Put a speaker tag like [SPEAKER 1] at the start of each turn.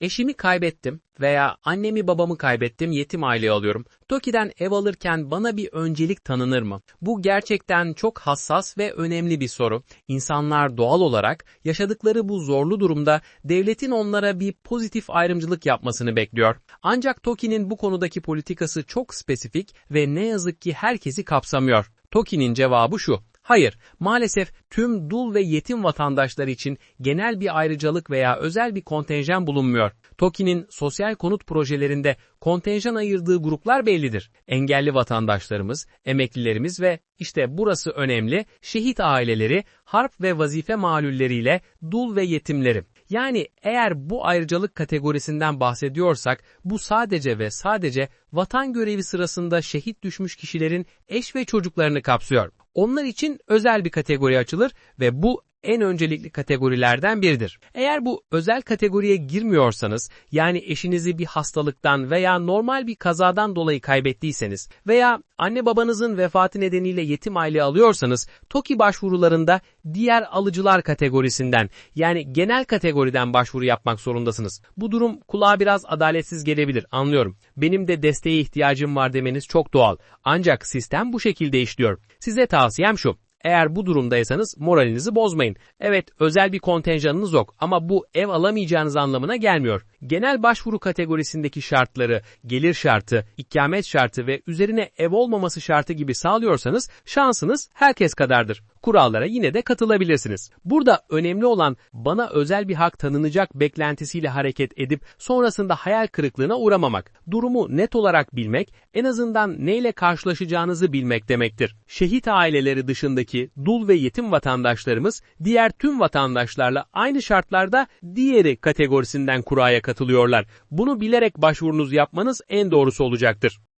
[SPEAKER 1] Eşimi kaybettim veya annemi babamı kaybettim yetim aile alıyorum. TOKİ'den ev alırken bana bir öncelik tanınır mı? Bu gerçekten çok hassas ve önemli bir soru. İnsanlar doğal olarak yaşadıkları bu zorlu durumda devletin onlara bir pozitif ayrımcılık yapmasını bekliyor. Ancak TOKİ'nin bu konudaki politikası çok spesifik ve ne yazık ki herkesi kapsamıyor. TOKİ'nin cevabı şu. Hayır, maalesef tüm dul ve yetim vatandaşlar için genel bir ayrıcalık veya özel bir kontenjan bulunmuyor. TOKİ'nin sosyal konut projelerinde kontenjan ayırdığı gruplar bellidir. Engelli vatandaşlarımız, emeklilerimiz ve işte burası önemli, şehit aileleri, harp ve vazife malulleriyle dul ve yetimleri. Yani eğer bu ayrıcalık kategorisinden bahsediyorsak bu sadece ve sadece vatan görevi sırasında şehit düşmüş kişilerin eş ve çocuklarını kapsıyor. Onlar için özel bir kategori açılır ve bu en öncelikli kategorilerden biridir. Eğer bu özel kategoriye girmiyorsanız, yani eşinizi bir hastalıktan veya normal bir kazadan dolayı kaybettiyseniz veya anne babanızın vefatı nedeniyle yetim aile alıyorsanız, TOKİ başvurularında diğer alıcılar kategorisinden yani genel kategoriden başvuru yapmak zorundasınız. Bu durum kulağa biraz adaletsiz gelebilir, anlıyorum. Benim de desteğe ihtiyacım var demeniz çok doğal. Ancak sistem bu şekilde işliyor. Size tavsiyem şu. Eğer bu durumdaysanız moralinizi bozmayın. Evet özel bir kontenjanınız yok ama bu ev alamayacağınız anlamına gelmiyor. Genel başvuru kategorisindeki şartları, gelir şartı, ikamet şartı ve üzerine ev olmaması şartı gibi sağlıyorsanız şansınız herkes kadardır. Kurallara yine de katılabilirsiniz. Burada önemli olan bana özel bir hak tanınacak beklentisiyle hareket edip sonrasında hayal kırıklığına uğramamak. Durumu net olarak bilmek, en azından neyle karşılaşacağınızı bilmek demektir. Şehit aileleri dışındaki dul ve yetim vatandaşlarımız diğer tüm vatandaşlarla aynı şartlarda diğeri kategorisinden kuraya katılıyorlar. Bunu bilerek başvurunuzu yapmanız en doğrusu olacaktır.